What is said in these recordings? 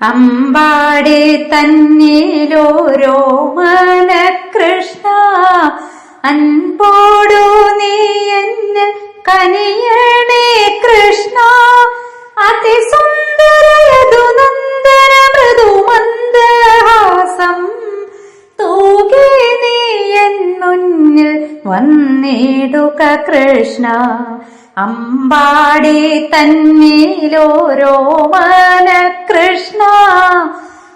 അമ്പാടി തന്നിലോരോ മന കൃഷ്ണ അൻപോടു നീ എന്നെ കനിയണേ കൃഷ്ണ. അതിസുന്ദരയതു നന്ദന മൃദു തൂകി നീ എന്നുന്നിൽ വന്നിടുക കൃഷ്ണ. അമ്പാടി തന്നിലോരോ മന കൃഷ്ണ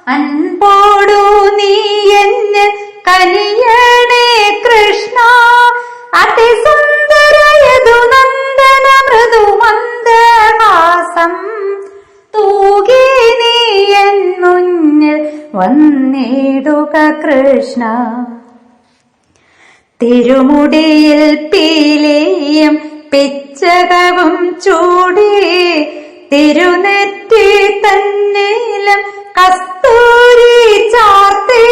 അൻപോടു നീ എന്നെ കനിയണേ കൃഷ്ണ. അതിസുന്ദരയതു നന്ദന മൃദുമന്ദഹാസം. തൂകി നീ എൻ മുന്നിൽ വന്നിടുക കൃഷ്ണ. തിരുമുടിയിൽ പീലിയും പിച്ചകവും ചൂടി തിരുനെറ്റി തന്നിലും കസ്തൂരി ചാർത്തേ.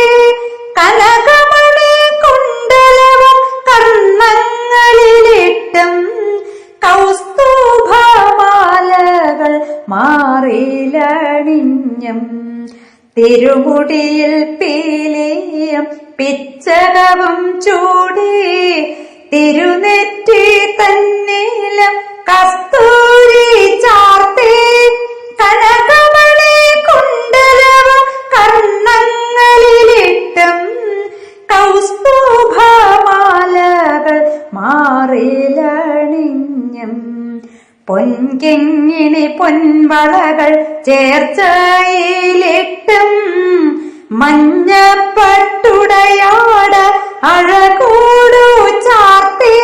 കനകമണി കുണ്ടലവും കർണങ്ങളിലിട്ടും കൗസ്തൂഭമാലകൾ മാറിലണിഞ്ഞും തിരുമുടിയിൽ പീലിയും പിച്ചകവും ചൂടി തിരുനെറ്റി തന്നീലം കസ്തൂരി പൊൻകിങ്ങിണി പൊൻവളകൾ ചേർച്ചയിലിട്ടും മഞ്ഞപ്പട്ടുടയാട അഴകൂടു ചാർത്തി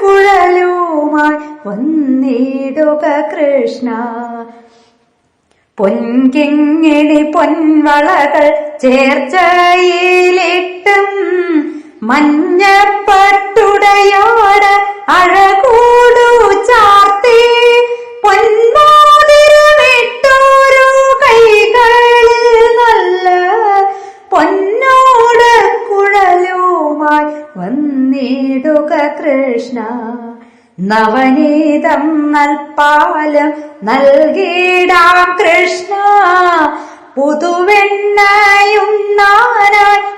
കുഴലുമായി വന്നിടുക കൃഷ്ണ. പൊൻകിങ്ങിണി പൊൻവളകൾ ചേർച്ചയിലിട്ടും മഞ്ഞപ്പട്ടുടയാട അഴകൂടു ചാർത്തി പൊന്മോതിരമിട്ടോരോ കൈകളിൽ നല്ല പൊന്നോട് കുഴലുമായി വന്നിടുക കൃഷ്ണ. നവനീതം നൽപാലം നൽകിടാം കൃഷ്ണ. പുതുവെണ്ണയുണ്ണാനായി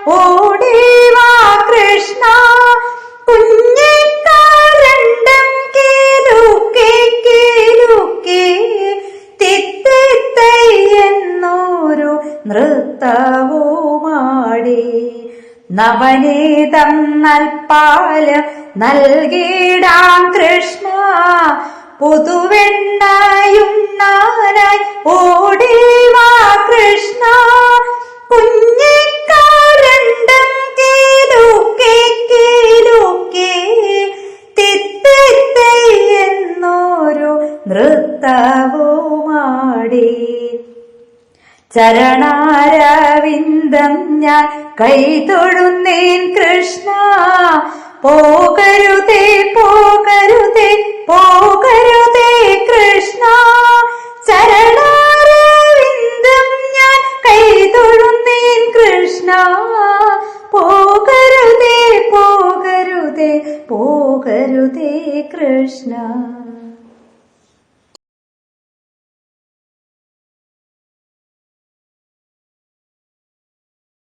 ഓടിവാ കൃഷ്ണ. കുഞ്ഞിക്കാരണ്ടം കീലുക്കി കീലുക്കി തിത്തിത്തൈ എന്നൊരു നൃത്തവുമാടി നവനീതം നൽപ്പാൽ നൽകിടാം കൃഷ്ണ. പുതുവെണ്ണയുണ്ണാനായി ഓടിവാ കൃഷ്ണ. കുഞ്ഞിക്കാരണ്ടം കീലുക്കി കീലുക്കി തിത്തിത്തൈ എന്നൊരു നൃത്തവുമാടി. ചരണാരവിന്ദം ഞാൻ കൈതൊഴുന്നേൻ കൃഷ്ണ. പോകരുതേ പോകരുതേ പോകരുതേ കൃഷ്ണ. ചരണാരവിന്ദം ഞാൻ കൈതൊഴുന്നേൻ കൃഷ്ണ. പോകരുതേ പോകരുതേ പോകരുതേ കൃഷ്ണ.